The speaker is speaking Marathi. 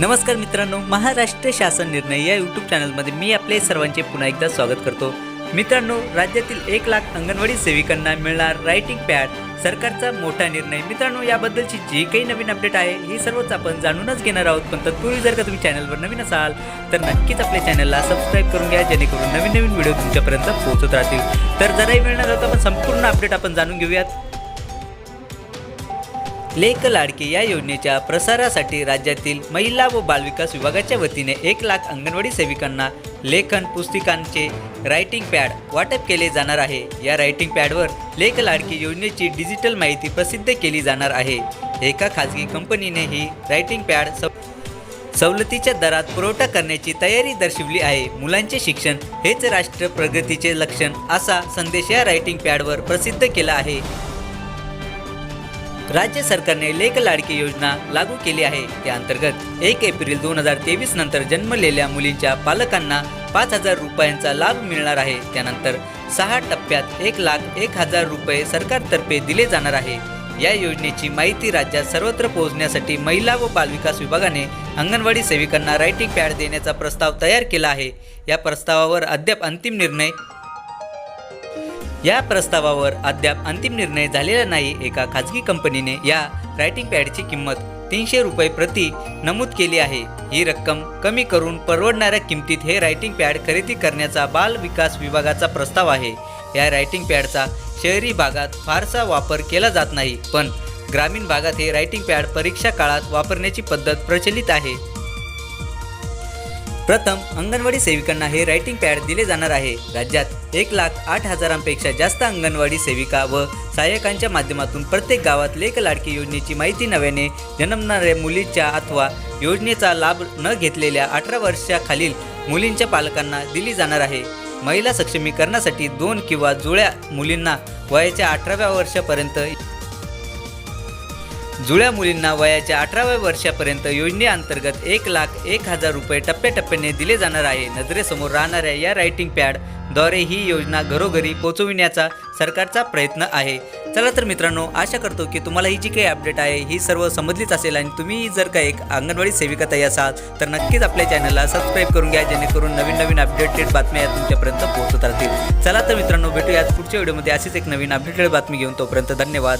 नमस्कार मित्रांनो महाराष्ट्र शासन निर्णय या यूट्यूब चॅनलमध्ये मी आपले सर्वांचे पुन्हा एकदा स्वागत करतो. मित्रांनो राज्यातील एक लाख अंगणवाडी सेविकांना मिळणार रायटिंग पॅड सरकारचा मोठा निर्णय. मित्रांनो याबद्दलची जी काही नवीन अपडेट आहे ही सर्वच आपण जाणूनच घेणार आहोत. पण तत्पूर्वी जर का तुम्ही चॅनलवर नवीन असाल तर नक्कीच आपल्या चॅनलला सबस्क्राईब करून घ्या जेणेकरून नवीन नवीन व्हिडिओ तुमच्यापर्यंत पोहोचत राहतील. तर जराही वेळ न जाता आपण संपूर्ण अपडेट आपण जाणून घेऊयात. लेख लाडके या योजनेच्या प्रसारासाठी राज्यातील महिला व बालविकास विभागाच्या वतीने एक लाख अंगणवाडी सेविकांना लेखन पुस्तिकांचे रायटिंग पॅड वाटप केले जाणार आहे. या रायटिंग पॅडवर लेख लाडकी योजनेची डिजिटल माहिती प्रसिद्ध केली जाणार आहे. एका खाजगी कंपनीने ही रायटिंग पॅड सवलतीच्या दरात पुरवठा करण्याची तयारी दर्शवली आहे. मुलांचे शिक्षण हेच राष्ट्र प्रगतीचे लक्षण असा संदेश या रायटिंग पॅडवर प्रसिद्ध केला आहे. राज्य सरकारने लेख लाडकी योजना लागू केली आहे. त्या अंतर्गत एक एप्रिल दोन हजार तेवीस नंतर जन्मलेल्या मुलींच्या पालकांना पाच हजार रुपयांचा लाभ मिळणार आहे. त्यानंतर सहा टप्प्यात एक लाख एक हजार रुपये सरकारतर्फे दिले जाणार आहे. या योजनेची माहिती राज्यात सर्वत्र पोहोचण्यासाठी महिला व बालविकास विभागाने अंगणवाडी सेविकांना रायटिंग पॅड देण्याचा प्रस्ताव तयार केला आहे. या प्रस्तावावर अद्याप अंतिम निर्णय या प्रस्तावावर अद्याप अंतिम निर्णय झालेला नाही. एका खाजगी कंपनीने या रायटिंग पॅडची किंमत तीनशे रुपये प्रति नमूद केली आहे. ही रक्कम कमी करून परवडणाऱ्या किमतीत हे रायटिंग पॅड खरेदी करण्याचा बाल विकास विभागाचा प्रस्ताव आहे. या रायटिंग पॅडचा शहरी भागात फारसा वापर केला जात नाही पण ग्रामीण भागात हे रायटिंग पॅड परीक्षा काळात वापरण्याची पद्धत प्रचलित आहे. प्रथम अंगणवाडी सेविकांना हे रायटिंग पॅड दिले जाणार आहे. राज्यात एक लाख आठ हजारांपेक्षा जास्त अंगणवाडी सेविका व सहाय्यकांच्या माध्यमातून प्रत्येक गावात लेख लाडकी योजनेची माहिती नव्याने जन्मणाऱ्या मुलीच्या अथवा योजनेचा लाभ न घेतलेल्या अठरा वर्षाखालील मुलींच्या पालकांना दिली जाणार आहे. महिला सक्षमीकरणासाठी दोन किंवा जुळ्या मुलींना वयाच्या अठराव्या वर्षापर्यंत जुळ्या मुलींना वयाच्या अठराव्या वर्षापर्यंत योजनेअंतर्गत एक लाख एक हजार रुपये टप्प्याटप्प्याने दिले जाणार आहे. नजरेसमोर राहणाऱ्या या रायटिंग पॅडद्वारे ही योजना घरोघरी पोहोचविण्याचा सरकारचा प्रयत्न आहे. चला तर मित्रांनो आशा करतो की तुम्हाला ही जी काही अपडेट आहे ही सर्व समजलीच असेल आणि तुम्ही जर का एक अंगणवाडी सेविका ताई असाल तर नक्कीच आपल्या चॅनलला सबस्क्राईब करून घ्या जेणेकरून नवीन नवीन अपडेटेड बातम्या या तुमच्यापर्यंत पोहोचत राहतील. चला तर मित्रांनो भेटूयात पुढच्या व्हिडिओमध्ये अशीच एक नवीन अपडेटेड बातमी घेऊन. तोपर्यंत धन्यवाद.